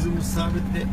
Herkesin musabette